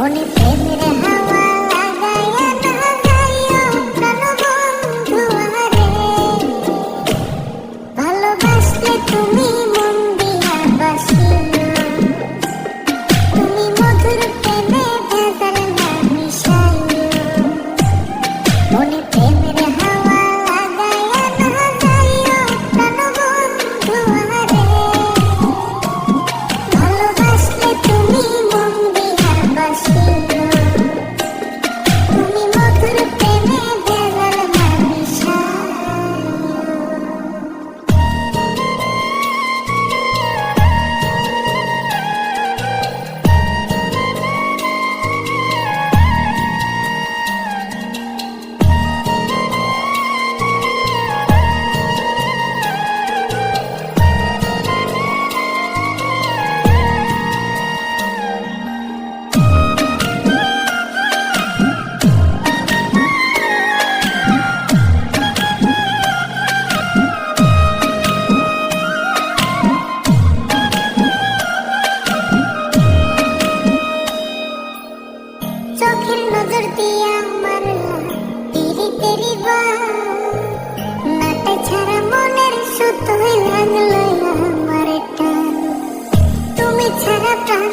ধনী প্রেমের হাওয়া। শুধুই লাগল আমার টান তুমি ছাড়া প্রাণ